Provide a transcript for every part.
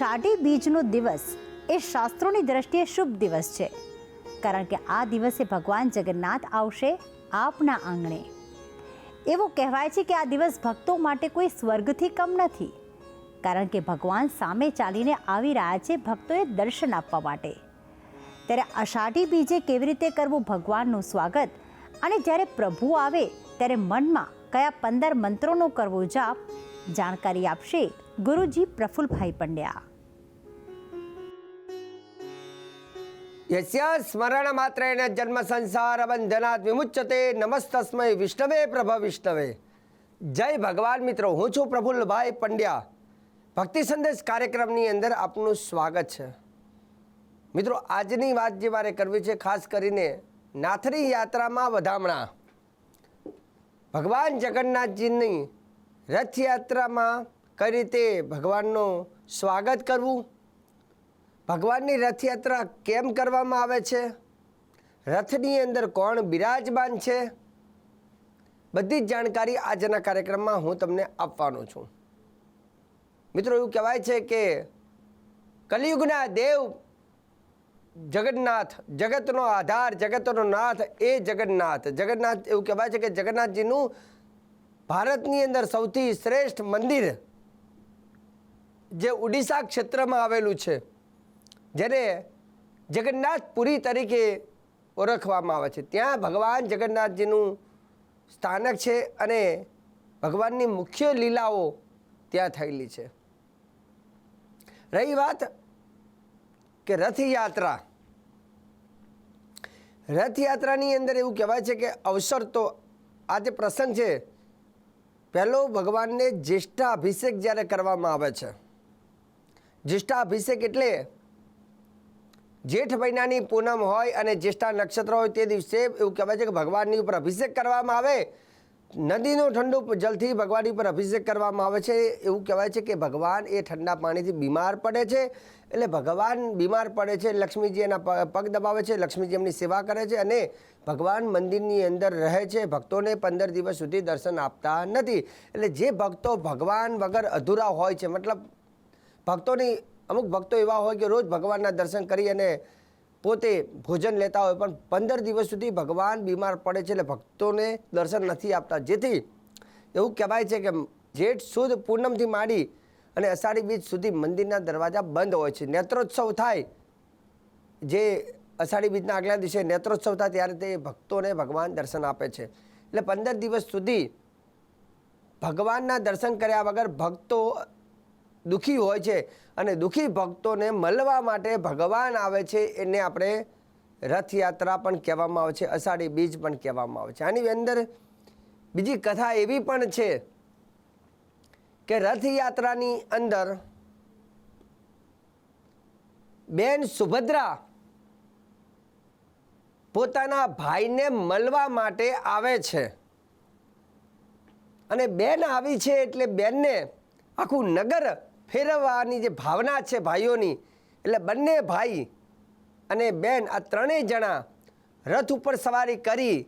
અષાઢી બીજનો દિવસ એ શાસ્ત્રોની દ્રષ્ટિએ શુભ દિવસ છે. કારણ કે આ દિવસે ભગવાન જગન્નાથ આવશે આપના આંગણે. એવું કહેવાય છે કે આ દિવસ ભક્તો માટે કોઈ સ્વર્ગથી કમ નથી. કારણ કે ભગવાન સામે ચાલીને આવી રહ્યા છે ભક્તોએ દર્શન આપવા માટે. ત્યારે અષાઢી બીજે કેવી રીતે કરવું ભગવાનનું સ્વાગત? અને જ્યારે પ્રભુ આવે, ત્યારે મનમાં કયા પંદર મંત્રોનો કરવો જાપ? જાણકારી આપશે ગુરુજી પ્રફુલભાઈ પંડ્યા. યસ્ય સ્મરણ માત્રેણ જન્મ સંસાર બંધનાત વિમુચ્યતે નમસ્તસ્મય વિષ્ણવે પ્રભ વિષ્ણવે જય ભગવાન મિત્રો હું છું પ્રફુલ્લભાઈ પંડ્યા ભક્તિ સંદેશ કાર્યક્રમની અંદર આપનું સ્વાગત છે મિત્રો આજની વાત જે મારે કરવી છે ખાસ કરીને નાથરી યાત્રામાં વધામણા ભગવાન જગન્નાથજીની રથયાત્રામાં કઈ રીતે ભગવાનનું સ્વાગત કરવું ભગવાનની રથયાત્રા કેમ કરવામાં આવે છે? રથની અંદર કોણ બિરાજમાન છે? બધી જ જાણકારી આજના કાર્યક્રમમાં હું તમને આપવાનો છું. મિત્રો, એવું કહેવાય છે કે કલિયુગના દેવ જગન્નાથ, જગતનો આધાર, જગતનો નાથ એ જગન્નાથ. જગન્નાથ એવું કહેવાય છે કે જગન્નાથજીનું ભારતની અંદર સૌથી શ્રેષ્ઠ મંદિર જે ઉડીસા ક્ષેત્રમાં આવેલું છે. જેને જગન્નાથપુરી તરીકે ઓળખવામાં આવે છે. ત્યાં ભગવાન જગન્નાથજીનું સ્થાનક છે અને ભગવાનની મુખ્ય લીલાઓ ત્યાં થયેલી છે. રહી વાત કે રથયાત્રા. રથયાત્રાની અંદર એવું કહેવાય છે કે અવસર તો આ જે પ્રસંગ છે, પહેલો ભગવાનને જ્યેષ્ઠાભિષેક જ્યારે કરવામાં આવે છે. જ્યેષ્ઠાભિષેક એટલે જેઠ મહિનાની પૂનમ હોય અને જ્યેષ્ઠા નક્ષત્ર હોય તે દિવસે એવું કહેવાય છે કે ભગવાનની ઉપર અભિષેક કરવામાં આવે. નદીનું ઠંડુ જલથી ભગવાનની ઉપર અભિષેક કરવામાં આવે છે. એવું કહેવાય છે કે ભગવાન એ ઠંડા પાણીથી બીમાર પડે છે. એટલે ભગવાન બીમાર પડે છે, લક્ષ્મીજી એના પગ દબાવે છે, લક્ષ્મીજી એમની સેવા કરે છે અને ભગવાન મંદિરની અંદર રહે છે. ભક્તોને પંદર દિવસ સુધી દર્શન આપતા નથી. એટલે જે ભક્તો ભગવાન વગર અધૂરા હોય છે, મતલબ ભક્તોની અમુક ભક્તો એવા હોય કે રોજ ભગવાનના દર્શન કરી અને પોતે ભોજન લેતા હોય, પણ પંદર દિવસ સુધી ભગવાન બીમાર પડે છે એટલે ભક્તોને દર્શન નથી આપતા. જેથી એવું કહેવાય છે કે જેઠ સુદ પૂનમથી માંડી અને અષાઢી બીજ સુધી મંદિરના દરવાજા બંધ હોય છે. નેત્રોત્સવ થાય જે અષાઢી બીજના આગલા દિવસે નેત્રોત્સવ થાય ત્યારે તે ભક્તોને ભગવાન દર્શન આપે છે. એટલે પંદર દિવસ સુધી ભગવાનના દર્શન કર્યા વગર ભક્તો દુઃખી હોય છે અને દુઃખી ભક્તોને મળવા માટે ભગવાન આવે છે એને આપણે રથયાત્રા પણ કહેવામાં આવે છે, અષાઢી બીજ પણ કહેવામાં આવે છે. આની અંદર બીજી કથા એવી પણ છે કે રથયાત્રાની અંદર બેન સુભદ્રા પોતાના ભાઈને મળવા માટે આવે છે. અને બેન આવી છે એટલે બેનને આખું નગર ફેરવવાની જે ભાવના છે ભાઈઓની, એટલે બંને ભાઈ અને બેન આ ત્રણેય જણા રથ ઉપર સવારી કરી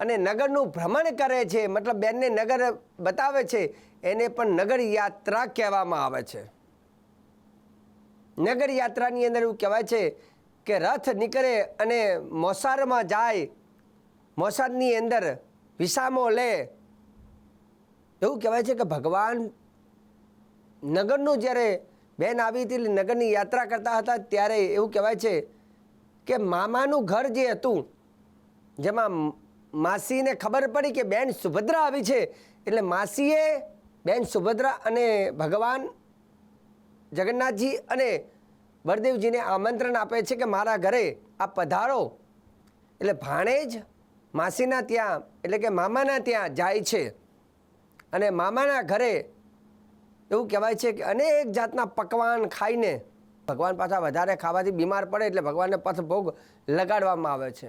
અને નગરનું ભ્રમણ કરે છે, મતલબ બેનને નગર બતાવે છે, એને પણ નગર યાત્રા કહેવામાં આવે છે. નગર યાત્રાની અંદર એવું કહેવાય છે કે રથ નીકળે અને મોસારમાં જાય મોસારની અંદર વિસામો લે. એવું કહેવાય છે કે ભગવાન નગરનું જ્યારે બેન આવી હતી નગરની યાત્રા કરતા હતા, ત્યારે એવું કહેવાય છે કે મામાનું ઘર જે હતું, જેમાં માસીને ખબર પડી કે બેન સુભદ્રા આવી છે, એટલે માસીએ બેન સુભદ્રા અને ભગવાન જગન્નાથજી અને બળદેવજીને આમંત્રણ આપે છે કે મારા ઘરે આ પધારો. એટલે ભાણેજ માસીના ત્યાં, એટલે કે મામાના ત્યાં જાય છે. અને મામાના ઘરે એવું કહેવાય છે કે અનેક જાતના પકવાન ખાઈને ભગવાન પાછા વધારે ખાવાથી બીમાર પડે એટલે ભગવાનને પથ ભોગ લગાડવામાં આવે છે.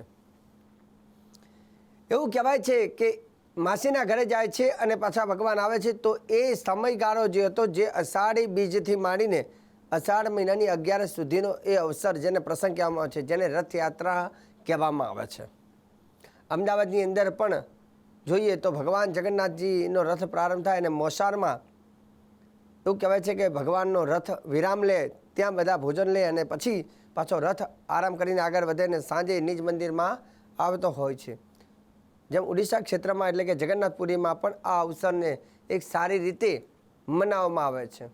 એવું કહેવાય છે કે માસીના ઘરે જાય છે અને પાછા ભગવાન આવે છે તો એ સમયગાળો જે હતો જે અષાઢી બીજથી માંડીને અષાઢ મહિનાની અગિયારસ સુધીનો એ અવસર જેને પ્રસંગ કહેવામાં આવે છે, જેને રથયાત્રા કહેવામાં આવે છે. અમદાવાદની અંદર પણ જોઈએ તો ભગવાન જગન્નાથજીનો રથ પ્રારંભ થાય અને મોસાળમાં એવું કહેવાય છે કે ભગવાનનો રથ વિરામ લે, ત્યાં બધા ભોજન લે અને પછી પાછો રથ આરામ કરીને આગળ વધે ને સાંજે નિજ મંદિરમાં આવતો હોય છે. જેમ ઉડીસા ક્ષેત્રમાં એટલે કે જગન્નાથપુરીમાં પણ આ અવસરને એક સારી રીતે મનાવવામાં આવે છે.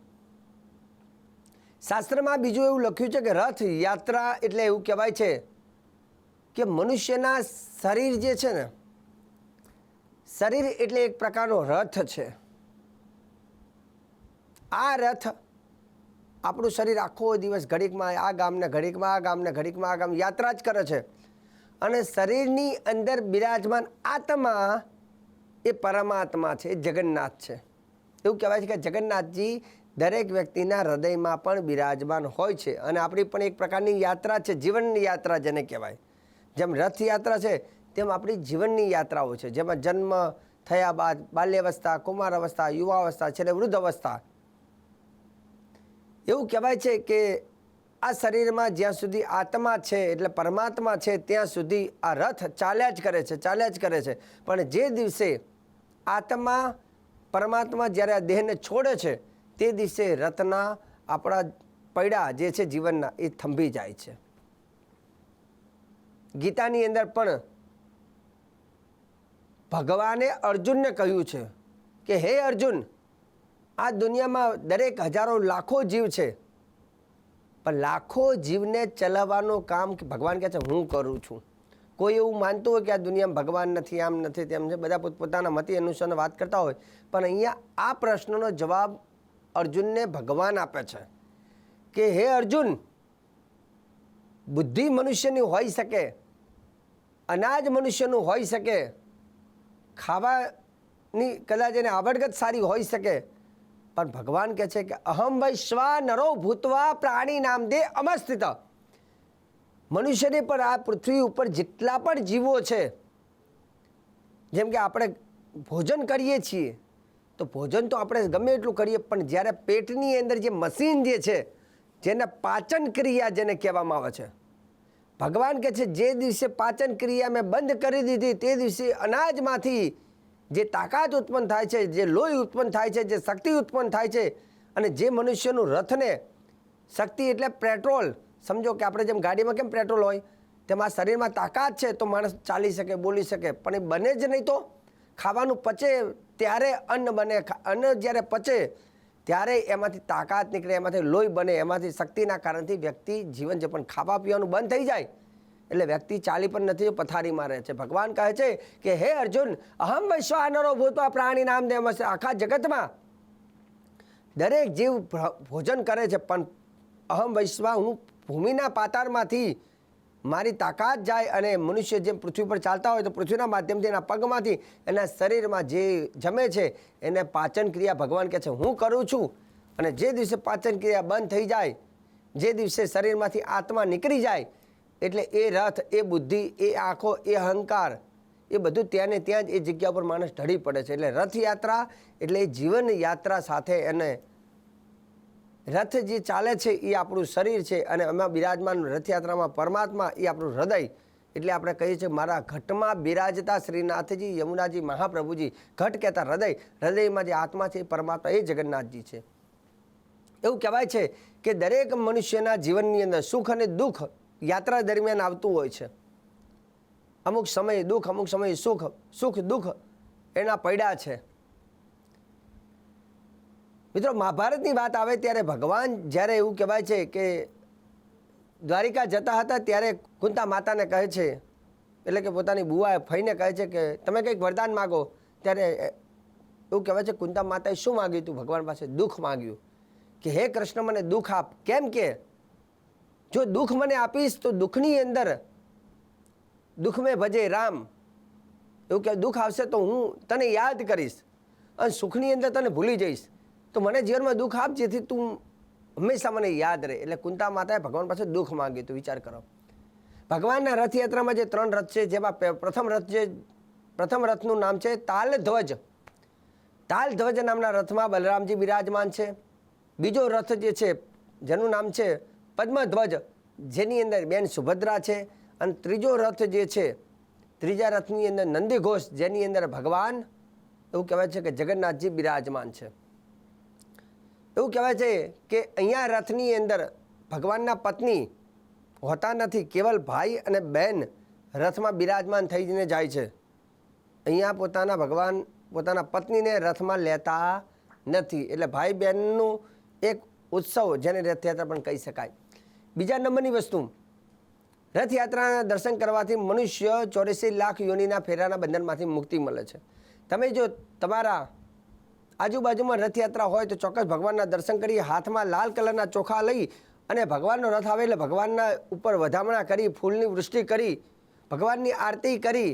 શાસ્ત્રમાં બીજું એવું લખ્યું છે કે રથ યાત્રા એટલે એવું કહેવાય છે કે મનુષ્યના શરીર જે છે ને, શરીર એટલે એક પ્રકારનો રથ છે. આ રથ આપણું શરીર આખો દિવસ ઘડીકમાં, આ ગામને ઘડીકમાં, આ ગામને ઘડીકમાં, આ ગામ યાત્રા જ કરે છે. અને શરીરની અંદર બિરાજમાન આત્મા એ પરમાત્મા છે જગન્નાથ છે. એવું કહેવાય છે કે જગન્નાથજી દરેક વ્યક્તિના હૃદયમાં પણ બિરાજમાન હોય છે અને આપણી પણ એક પ્રકારની યાત્રા છે, જીવનની યાત્રા જેને કહેવાય. જેમ રથયાત્રા છે, તેમ આપણી જીવનની યાત્રાઓ છે. જેમાં જન્મ થયા બાદ બાલ્યાવસ્થા કુમાર અવસ્થા યુવાવસ્થા, છેલ્લે વૃદ્ધ અવસ્થા એવું કહેવાય છે કે આ શરીરમાં જ્યાં સુધી આત્મા છે, એટલે પરમાત્મા છે, ત્યાં સુધી આ રથ ચાલ્યા જ કરે છે, ચાલ્યા જ કરે છે. પણ જે દિવસે આત્મા, પરમાત્મા જ્યારે આ દેહને છોડે છે, તે દિવસે રથના આપણા પૈડા જે છે જીવનના એ થંભી જાય છે. ગીતાની અંદર પણ ભગવાને અર્જુનને કહ્યું છે કે, હે અર્જુન આ દુનિયામાં દરેક હજારો લાખો જીવ છે. પણ લાખો જીવને ચલાવવાનું કામ ભગવાન કહે છે, હું કરું છું. કોઈ એવું માનતું હોય કે આ દુનિયામાં ભગવાન નથી, આમ નથી, તેમ છે, બધા પોતપોતાના મતે અનુસાર વાત કરતા હોય. પણ અહીંયા આ પ્રશ્નનો જવાબ અર્જુનને ભગવાન આપે છે કે, હે અર્જુન, બુદ્ધિ મનુષ્યની હોઈ શકે, અનાજ મનુષ્યનું હોઈ શકે, ખાવાની કદાચ એને આવડગત સારી હોઈ શકે પણ ભગવાન કહે છે કે અહમ વૈશ્વા નરો ભૂતવા પ્રાણી નામ દે અમસ્થિત મનુષ્યની પર આ પૃથ્વી ઉપર જેટલા પણ જીવો છે, જેમ કે આપણે ભોજન કરીએ છીએ, તો ભોજન તો આપણે ગમે એટલું કરીએ, પણ જ્યારે પેટની અંદર જે મશીન જે છે, જેને પાચન ક્રિયા જેને કહેવામાં આવે છે, ભગવાન કહે છે, જે દિવસે પાચન ક્રિયા મેં બંધ કરી દીધી, તે દિવસે અનાજમાંથી જે તાકાત ઉત્પન્ન થાય છે, જે લોહી ઉત્પન્ન થાય છે, જે શક્તિ ઉત્પન્ન થાય છે અને જે મનુષ્યનું રથને શક્તિ એટલે પેટ્રોલ. સમજો કે આપણે જેમ ગાડીમાં કેમ પેટ્રોલ હોય? તેમાં શરીરમાં તાકાત છે તો માણસ ચાલી શકે, બોલી શકે. પણ એ બને જ નહીં તો ખાવાનું પચે ત્યારે અન્ન બને. અન્ન જ્યારે પચે ત્યારે એમાંથી તાકાત નીકળે, એમાંથી લોહી બને, એમાંથી શક્તિના કારણથી વ્યક્તિ જીવન જે પણ ખાવા પીવાનું બંધ થઈ જાય. એટલે વ્યક્તિ ચાલી પણ નથી પથારીમાં રહે છે. ભગવાન કહે છે કે, હે અર્જુન, અહમ વૈશ્વાનરો ભૂતવા પ્રાણી નામ દેવ આખા જગતમાં દરેક જીવ ભોજન કરે છે, પણ અહમ વૈશ્વા હું ભૂમિના પાતાળમાંથી મારી તાકાત જાય અને મનુષ્ય જેમ પૃથ્વી પર ચાલતા હોય તો પૃથ્વીના માધ્યમથી એના પગમાંથી એના શરીરમાં જે જમે છે, એને પાચન ક્રિયા ભગવાન કહે છે, હું કરું છું. અને જે દિવસે પાચન ક્રિયા બંધ થઈ જાય, જે દિવસે શરીરમાંથી આત્મા નીકળી જાય એટલે એ રથ, એ બુદ્ધિ, એ આંખો, એ અહંકાર, એ બધું ત્યાં ને ત્યાં જ એ જગ્યા પર માણસ ઢળી પડે છે. એટલે રથયાત્રા એટલે એ જીવન યાત્રા સાથે એને રથ જે ચાલે છે એ આપણું શરીર છે અને એમાં બિરાજમાન રથયાત્રામાં પરમાત્મા એ આપણું હૃદય. એટલે આપણે કહીએ છીએ મારા ઘટમાં બિરાજતા શ્રીનાથજી યમુનાજી, મહાપ્રભુજી. ઘટ કહેતા હૃદય. હૃદયમાં જે આત્મા છે એ પરમાત્મા, એ જગન્નાથજી છે. એવું કહેવાય છે કે દરેક મનુષ્યના જીવનની અંદર સુખ અને દુઃખ યાત્રા દરમિયાન આવતું હોય છે. અમુક સમયે દુઃખ, અમુક સમયે સુખ સુખ, દુઃખ એના પૈડા છે. મિત્રો, મહાભારતની વાત આવે ત્યારે ભગવાન જ્યારે એવું કહેવાય છે કે દ્વારિકા જતા હતા ત્યારે કુંતા માતાને કહે છે, એટલે કે પોતાની બુઆ ફઈને કહે છે કે તમે કંઈક વરદાન માગો. ત્યારે એવું કહેવાય છે, કુંતા માતાએ શું માગ્યું હતું ભગવાન પાસે દુઃખ માગ્યું કે, હે કૃષ્ણ, મને દુઃખ આપ. કેમ કે જો દુઃખ મને આપીશ તો દુઃખની અંદર દુઃખ મેં ભજે રામ. એવું કે દુઃખ આવશે તો હું તને યાદ કરીશ અને સુખની અંદર તને ભૂલી જઈશ. તો મને જીવનમાં દુઃખ આપ જેથી તું હંમેશા મને યાદ રહે. એટલે કુંતા માતાએ ભગવાન પાસે દુઃખ માંગ્યું હતું. વિચાર કરો. ભગવાનના રથયાત્રામાં જે ત્રણ રથ છે, જેમાં પ્રથમ રથ જે, પ્રથમ રથનું નામ છે તાલ ધ્વજ તાલ ધ્વજ નામના રથમાં બલરામજી બિરાજમાન છે. બીજો રથ જે છે, જેનું નામ છે પદ્મધ્વજ, જેની અંદર બેન સુભદ્રા છે. અને ત્રીજો રથ જે છે, ત્રીજા રથની અંદર નંદીઘોષ જેની અંદર ભગવાન, એવું કહેવાય છે કે જગન્નાથજી બિરાજમાન છે. એવું કહેવાય છે કે અહીંયા રથની અંદર ભગવાનના પત્ની હોતા નથી, કેવલ ભાઈ અને બહેન રથમાં બિરાજમાન થઈને જાય છે. અહીંયા પોતાના ભગવાન, પોતાના પત્નીને રથમાં લેતા નથી. એટલે ભાઈ બહેનનું એક ઉત્સવ જેને રથયાત્રા પણ કહી શકાય. બીજા નંબરની વસ્તુ. રથયાત્રાના દર્શન કરવાથી મનુષ્ય ચોર્યાસી લાખ યોનિના ફેરાના બંધનમાંથી મુક્તિ મળે છે. તમે જો તમારા આજુબાજુમાં રથયાત્રા હોય તો ચોક્કસ ભગવાનના દર્શન કરી હાથમાં લાલ કલરના ચોખા લઈ અને ભગવાનનો રથ આવે એટલે ભગવાનના ઉપર વધામણા કરી, ફૂલની વૃષ્ટિ કરી, ભગવાનની આરતી કરી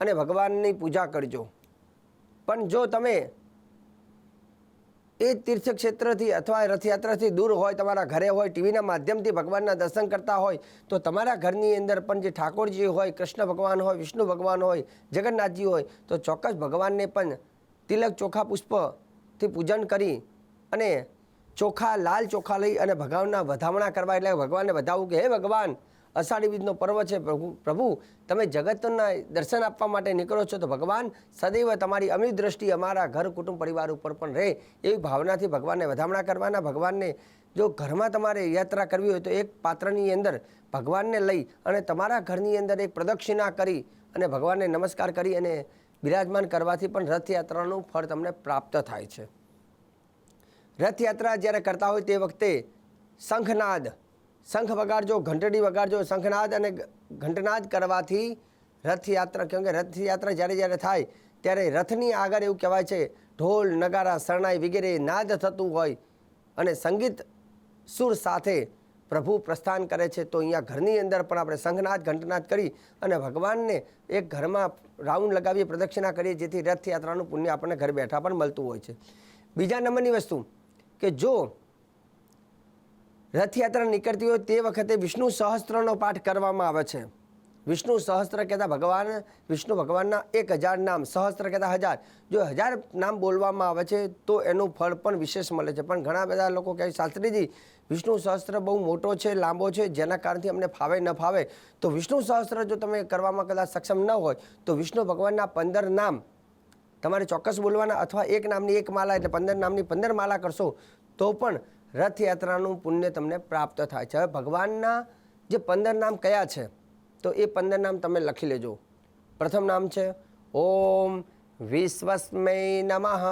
અને ભગવાનની પૂજા કરજો. પણ જો તમે એ તીર્થક્ષેત્રથી અથવા રથયાત્રાથી દૂર હોય, તમારા ઘરે હોય, ટીવીના માધ્યમથી ભગવાનના દર્શન કરતા હોય, તો તમારા ઘરની અંદર પણ જે ઠાકોરજી હોય, કૃષ્ણ ભગવાન હોય, વિષ્ણુ ભગવાન હોય, જગન્નાથજી હોય, તો ચોક્કસ ભગવાનને પણ તિલક ચોખા પુષ્પથી પૂજન કરી અને ચોખા, લાલ ચોખા લઈ અને ભગવાનના વધામણા કરવા. એટલે ભગવાનને વધાવવું કે, હે ભગવાન અષાઢી બીજનો પર્વ છે, પ્રભુ પ્રભુ, તમે જગતના દર્શન આપવા માટે નીકળો છો તો ભગવાન સદૈવ તમારી અમી દ્રષ્ટિ અમારા ઘર, કુટુંબ, પરિવાર ઉપર પણ રહે એવી ભાવનાથી ભગવાનને વધામણા કરવાના. ભગવાનને જો ઘરમાં તમારે યાત્રા કરવી હોય તો એક પાત્રની અંદર ભગવાનને લઈ અને તમારા ઘરની અંદર એક પ્રદક્ષિણા કરી અને ભગવાનને નમસ્કાર કરી અને બિરાજમાન કરવાથી પણ રથયાત્રાનું ફળ તમને પ્રાપ્ત થાય છે. રથયાત્રા જ્યારે કરતા હોય તે વખતે શંખનાદ શંખ વગાડજો, ઘંટડી વગાડજો, શંખનાદ અને ઘંટનાદ કરવાથી રથયાત્રા, કેમ કે રથયાત્રા જ્યારે જ્યારે થાય ત્યારે રથની આગળ એવું કહેવાય છે, ઢોલ, નગારા, શરણાઈ વગેરે નાદ થતું હોય અને સંગીત સુર સાથે પ્રભુ પ્રસ્થાન કરે છે, તો અહીંયા ઘરની અંદર પણ આપણે શંખનાદ, ઘંટનાદ કરી અને ભગવાનને એક ઘરમાં રાઉન્ડ લગાવીએ, પ્રદક્ષિણા કરીએ, જેથી રથયાત્રાનું પુણ્ય આપણને ઘર બેઠા પણ મળતું હોય છે. બીજા નંબરની વસ્તુ કે જો રથયાત્રા નીકળતી હોય તે વખતે વિષ્ણુ સહસ્ત્રનો પાઠ કરવામાં આવે છે. વિષ્ણુ સહસ્ત્ર કહેતા ભગવાન, વિષ્ણુ ભગવાનના એક હજાર નામ, સહસ્ત્ર કહેતા હજાર. જો હજાર નામ બોલવામાં આવે છે તો એનું ફળ પણ વિશેષ મળે છે. પણ ઘણા બધા લોકો કહે શાસ્ત્રીજી, વિષ્ણુ સહસ્ત્ર બહુ મોટો છે, લાંબો છે, જેના કારણથી અમને ફાવે ન ફાવે. તો વિષ્ણુ સહસ્ત્ર જો તમે કરવામાં કદાચ સક્ષમ ન હોય, તો વિષ્ણુ ભગવાનના પંદર નામ, તમારે ચોક્કસ બોલવાના અથવા એક નામની એક માલા, એટલે પંદર નામની પંદર માલા કરશો, તો પણ રથયાત્રાનું પુણ્ય તમને પ્રાપ્ત થાય છે. હવે ભગવાનના જે પંદર નામ કયા છે, તો એ પંદર નામ તમે લખી લેજો. પ્રથમ નામ છે, ઓમ વિશ્વસ્મય નમઃ.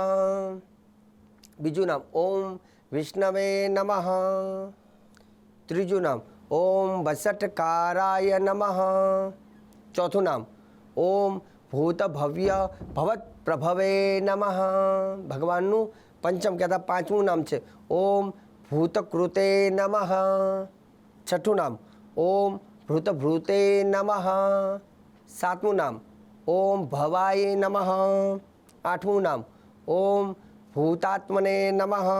બીજું નામ, ઓમ વિષ્ણવે નમઃ. ત્રીજું નામ, ઓમ વસટકારાય નમઃ. ચોથું નામ, ઓમ ભૂત ભવ્ય ભવત પ્રભવે નમઃ. ભગવાનનું પંચમ કહેતા પાંચમું નામ છે, ઓમ ભૂતકૃતે નમઃ છઠ્ઠું નામ ઓમ ભૃત ભૃતે નમઃ સાતમું નામ ઓમ ભવાય નમઃ આઠમું નામ ઓમ ભૂતાત્મને નમઃ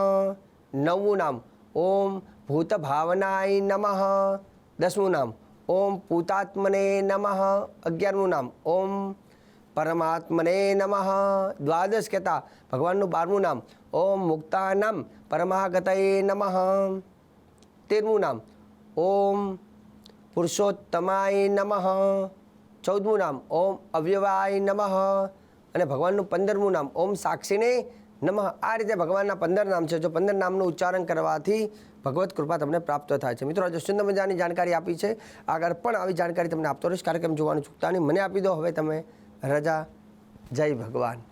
નવમું નામ ઓમ ભૂતભાવનાય નમઃ દસમું નામ ઓમ પૂતાત્મને નમઃ અગિયારમું નામ ઓમ પરમાત્મને નમઃ દ્વાદશ કહેતા ભગવાનનું બારમું નામ, ઓમ મુક્તાનમ પરમાગતય નમઃ। તેરમું નામ, ઓમ પુરુષોત્તમાય નમઃ। ચૌદમું નામ, ઓમ અવ્યવાય નમઃ। અને ભગવાનનું પંદરમું નામ, ઓમ સાક્ષીને નમઃ। આ રીતે ભગવાનના પંદર નામ છે, જો પંદર નામનું ઉચ્ચારણ કરવાથી ભગવત કૃપા તમને પ્રાપ્ત થાય છે. મિત્રો, આજે સુંદર મજાની જાણકારી આપી છે. આગળ પણ આવી જાણકારી તમને આપતો રહીશ કાર્યક્રમ જોવાનું ચૂકતા નહીં. મને આપી દો, હવે તમે રજા. જય ભગવાન.